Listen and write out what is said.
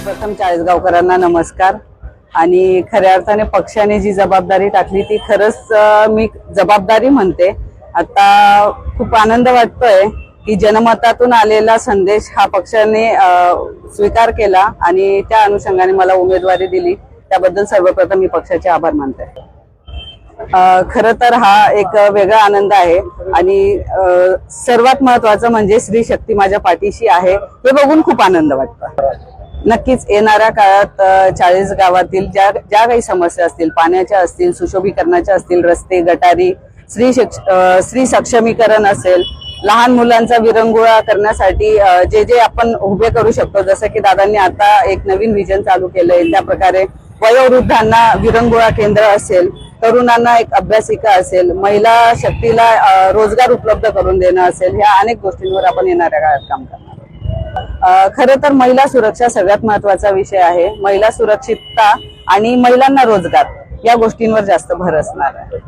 सर्वप्रथम चाळीसगावकरांना नमस्कार. आणि खऱ्या अर्थाने पक्षाने जी जबाबदारी टाकली ती खरंच मी जबाबदारी म्हणते. आता खूप आनंद वाटतोय की जनमतातून आलेला संदेश हा पक्षाने स्वीकार केला आणि त्या अनुषंगाने मला उमेदवारी दिली. त्याबद्दल सर्वप्रथम मी पक्षाचे आभार मानते. खर तर हा एक वेगळा आनंद आहे आणि सर्वात महत्वाचं म्हणजे स्त्री शक्ती माझ्या पाठीशी आहे. हे बघून खूप आनंद वाटतो. नक्कीच येणाऱ्या काळात चाळीस गावातील ज्या ज्या काही समस्या असतील पाण्याच्या असतील सुशोभीकरणाच्या असतील रस्ते गटारी स्त्री शिक्ष स्त्री सक्षमीकरण असेल लहान मुलांचा विरंगुळा करण्यासाठी जे जे आपण उभे करू शकतो जसं की दादांनी आता एक नवीन विजन चालू केलंय त्या प्रकारे वयोवृद्धांना विरंगुळा केंद्र असेल तरुणांना एक अभ्यासिका असेल महिला शक्तीला रोजगार उपलब्ध करून देणं असेल ह्या अनेक गोष्टींवर आपण येणाऱ्या काळात काम करणार. खरं तर महिला सुरक्षा सगळ्यात महत्त्वाचा विषय आहे. महिला सुरक्षितता आणि महिलांना रोजगार या गोष्टींवर जास्त भर असणार आहे.